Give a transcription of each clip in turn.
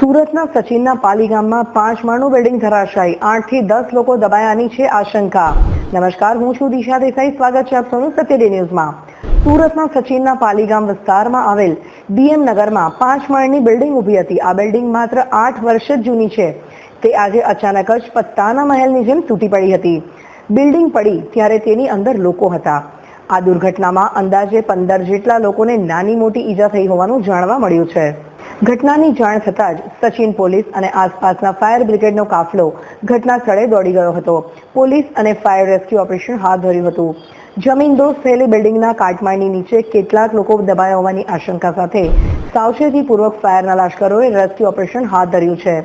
સુરતના સચિનના પાલી ગામમાં પાંચ માળનું બિલ્ડિંગ ધરાશાયી. આઠથી દસ લોકો દબાયાની છે આશંકા. નમસ્કાર, હું છું દિશા દેસાઈ. સ્વાગત છે આપ સૌનું સત્યડે ન્યૂઝમાં. સુરતના સચિનના પાલીગામ વિસ્તારમાં આવેલ ડીએમ નગરમાં પાંચ માળની બિલ્ડિંગ ઊભી હતી. આ બિલ્ડિંગ માત્ર આઠ વર્ષ જ જૂની છે. તે આજે અચાનક જ પત્તાના મહેલની જેમ તૂટી પડી હતી. બિલ્ડિંગ પડી ત્યારે તેની અંદર લોકો હતા. આ દુર્ઘટનામાં અંદાજે પંદર જેટલા લોકોને નાની મોટી ઈજા થઈ હોવાનું જાણવા મળ્યું છે. ઘટનાની જાણ થતાં જ સચિન પોલીસ અને આસપાસના ફાયર બ્રિગેડનો કાફલો ઘટના દોડી ગયો હતો. પોલીસ અને ફાયર રેસ્ક્યુ ઓપરેશન હાથ ધર્યું હતું. જમીનદોસ્ત થયેલી બિલ્ડિંગના કાટમાળની નીચે કેટલાક લોકો દબાયા હોવાની આશંકા સાથે સાવચેતીપૂર્વક ફાયરના લશ્કરોએ રેસ્ક્યુ ઓપરેશન હાથ ધર્યું છે.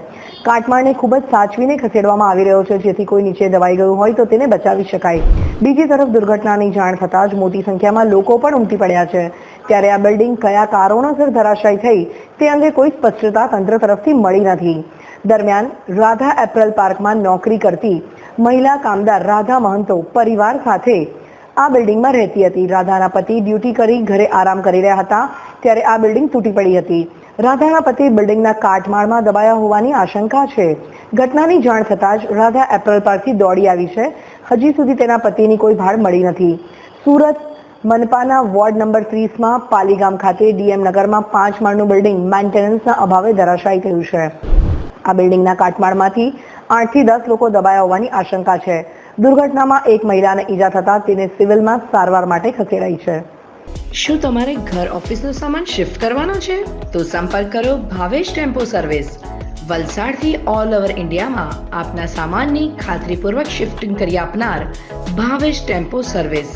કાટમાળને ખૂબ જ સાચવીને ખસેડવામાં આવી રહ્યો છે, જેથી કોઈ નીચે દબાઈ ગયું હોય તો તેને બચાવી શકાય. બીજી તરફ દુર્ઘટનાની જાણ થતાં જ મોટી સંખ્યામાં લોકો પણ ઉમટી પડ્યા છે. ત્યારે આ બિલ્ડિંગ કયા કારણોસર ધરાશાયી થઈ તે અંગે કોઈ સ્પષ્ટતા તંત્ર તરફથી મળી નથી. દરમિયાન રાધા એપ્રલ પાર્કમાં નોકરી કરતી મહિલા કામદાર રાધા મહંતો પરિવાર સાથે આ બિલ્ડિંગમાં રહેતી હતી. રાધાના પતિ ડ્યુટી કરી ઘરે આરામ કરી રહ્યા હતા ત્યારે આ બિલ્ડિંગ તૂટી પડી હતી. રાધાના પતિ બિલ્ડિંગના કાટમાળમાં દબાયા હોવાની આશંકા છે. ઘટનાની જાણ થતાં જ રાધા એપ્રલ પાર્કથી દોડી આવી છે. હજી સુધી તેના પતિની કોઈ ભાળ મળી નથી. સુરત મનપાના વોર્ડ નંબર ત્રીસમાં પાલીગામ ખાતે ડીએમ નગરમાં પાંચ માળનું બિલ્ડિંગ મેન્ટેનન્સના અભાવે ધરાશાયી થયું છે. આ બિલ્ડિંગના કાટમાળમાંથી આઠથી દસ લોકો દબાયા હોવાની આશંકા છે. દુર્ઘટનામાં એક મહિલાને ઈજા થતાં તેને સિવિલમાં સારવાર માટે ખસેડાઈ છે. શું તમારે ઘર ઓફિસનો સામાન શિફ્ટ કરવાનો છે? તો સંપર્ક કરો ભાવેશ ટેમ્પો સર્વિસ. વલસાડથી ઓલ ઓવર ઇન્ડિયામાં આપના સામાનની ખાતરીપૂર્વક શિફ્ટિંગ કરી આપનાર ભાવેશ ટેમ્પો સર્વિસ.